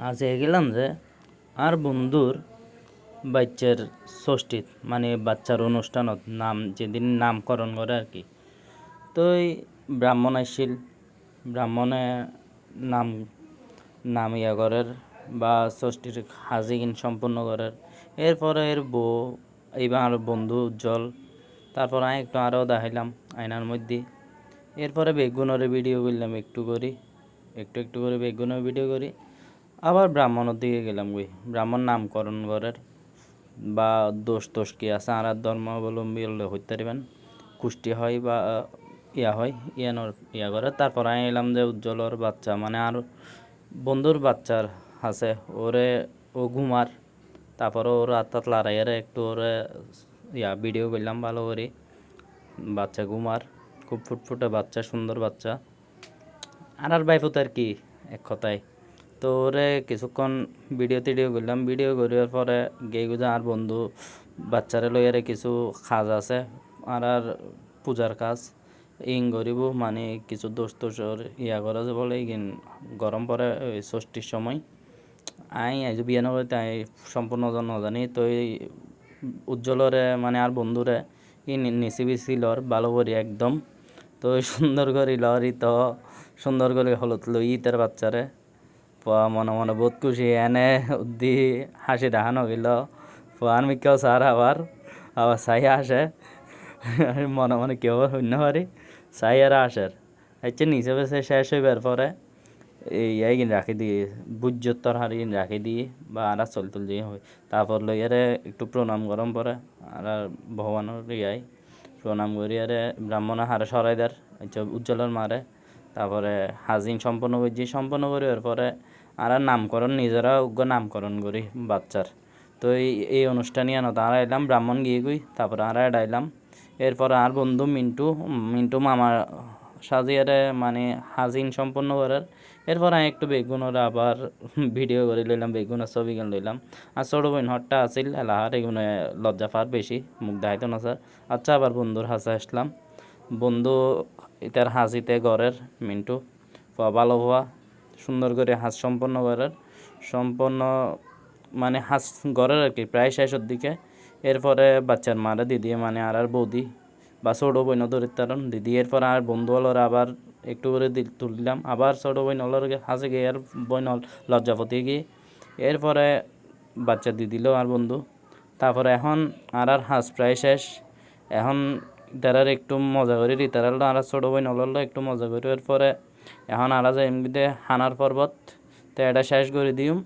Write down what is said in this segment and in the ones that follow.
আজ গেলাম যে, আর বন্ধুর বাচ্চার ষষ্ঠীত মানে বাচ্চার অনুষ্ঠানত নাম, যেদিন নামকরণ করে আর কি। তো ব্রাহ্মণ আসছিল ব্রাহ্মণে নাম নাম ইয়া করার বা ষষ্ঠীর হাজিগিন সম্পূর্ণ করার। এরপরে এর বউ, এইবার আর বন্ধু উজ্জ্বল। তারপর আমি একটু আরও দেখাইলাম আয়নার মধ্যে। এরপরে বেগুনের ভিডিও করলাম একটু করি। একটু একটু করে বেগুনের ভিডিও করি। আবার ব্রাহ্মণের দিকে গেলাম ওই ব্রাহ্মণ নামকরণ করার বা দোষ টোষ কি আছে? আর ধর্মাবলম্বী হলে হইতে পারবেন। কুষ্টি হয় বা ইয়া হয়, ইয়ানোর ইয়া করে। তারপর আমি এলাম যে উজ্জ্বলর বাচ্চা। মানে আর বন্ধুর বাচ্চার আছে। ওরে ও ঘুমার। তারপরে ওর আত্মাত লড়াইয়ের একটু ওরে ইয়া ভিডিও করলাম ভালো করে। বাচ্চা ঘুমার। খুব ফুটফুটে বাচ্চা, সুন্দর বাচ্চা। আর আর বাইফুত আর কি? এক কথায়। তো ওরে কিছুক্ষণ ভিডিও টিডিও করলাম। ভিডিও করার পরে গেই গুজা আর বন্ধু বাচ্চারে লইয়ারে কিছু কাজ আছে আর আর পূজার কাজ। ইং করিব মানে কিছু দোষ টোষর ইয়া করা যে বলে ইগিন গরম পরে ওই ষষ্ঠীর সময়। আই আইজ বিয়ে নগর তাই সম্পূর্ণ জন জানি তো এই উজ্জ্বলরে মানে আর বন্ধুরে ই নিচি বিচি লর ভালো করি একদম। তো সুন্দর করে লরি তো সুন্দর করে হলুদ লই তার বাচ্চারে। পোয়া মনে মনে বহুত খুশি, এনে উদ্দি হাসি দেখানো গেল। পোয়ার মিকেও স্যার আবার আবার সাই আসে। মনে মনে কেউ শূন্য পারি সাই আর আসের হচ্ছে নিচে বেছে শেষ হইবার পরে এই ইয়াইগিন রাখি দিয়ে বুজ্জোত্তর হারিয়ে রাখি দিয়ে বা আর চল তুল দিয়ে হয়। তারপর লইয়ারে একটু প্রণাম গরম পরে আর ভগবানের ইয়াই প্রণাম করি আরে ব্রাহ্মণ হারে সরাই দেয় আচ্ছা উজ্জ্বলের মারে তারপরে হাজিন সম্পন্ন করছি সম্পন্ন করার পরে আর নামকরণ, নিজেরা উগ্র নামকরণ করি বাচ্চার। তো এই এই অনুষ্ঠানে আনো তারা এলাম, ব্রাহ্মণ গিয়ে গই তারপর আর এলাম এরপর আর বন্ধু মিন্টু মিন্টু মামা সাজিয়ারে মানে হাজিন সম্পন্ন করার। এরপর আমি একটু বেগুনের আবার ভিডিও করে লইলাম, বেগুনের ছবি গান লইলাম। আর ছোটো বোন হটটা আছিল এলাহার এগুলো লজ্জা ফার বেশি, মুখ দেখাইতো না স্যার। আচ্ছা আবার বন্ধুর হাসা আসলাম। বন্ধু এটার হাসিতে ঘরের মিন্টু ভালো হওয়া সুন্দর করে হাঁস সম্পন্ন করার, সম্পন্ন মানে হাঁস গড়ার আর কি, প্রায় শেষের দিকে। এরপরে বাচ্চার মারা দিদি মানে আর আর বৌদি বা ছোটো বইন ধরে তারণ দিদি। এরপর আর বন্ধু হলর আবার একটু করে তুললাম। আবার ছোটো বইন হলর হাসে গিয়ে আর বইন হল লজ্জাপতি গিয়ে। এরপরে বাচ্চা দিয়ে দিল আর বন্ধু। তারপরে এখন আর আর হাঁস প্রায় শেষ। এখন তারার একটু মজা করি রিতারাল আর ছোটো বই নলল একটু মজা করি। এরপরে এখন আর যে এমনিতে হানার পর্বত, তো এটা শেষ করে দিম।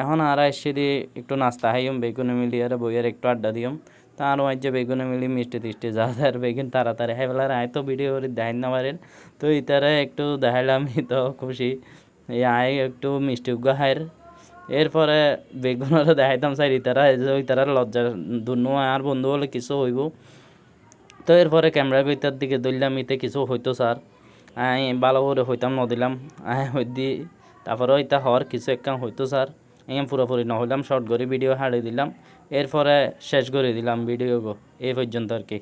এখন আর এসে দিয়ে একটু নাস্তা খাইম, বেগুনে মিলি আর বইয়ের একটু আড্ডা দিম। তা আরও যে বেগুনে মিলি, মিষ্টি টিষ্টি যা আর বেগুন তাড়াতাড়ি খাই ফেলার আয় তো ভিডিও করে দেখাই না পারেন তো ইতারে একটু দেখাইলাম তো খুশি। এই আয় একটু মিষ্টি উগা খাইর। এরপরে বেগুনরা দেখাইতাম চাই ইতারা ওই তারা লজ্জা দুনু আর বন্ধু বলে কিছু হইব। তো এরপরে ক্যামেরার ভিতর দিকে ধরলাম, ইতে কিছু হইতো, স্যার। ভালো করে হইতাম, নদিলাম। দি তারপরে হইতা হওয়ার কিছু একটা হইতো, স্যার। এম, পুরোপুরি ন হইলাম শর্ট করে ভিডিও হারিয়ে দিলাম। এরপরে শেষ করে দিলাম ভিডিও এই পর্যন্ত আর কি।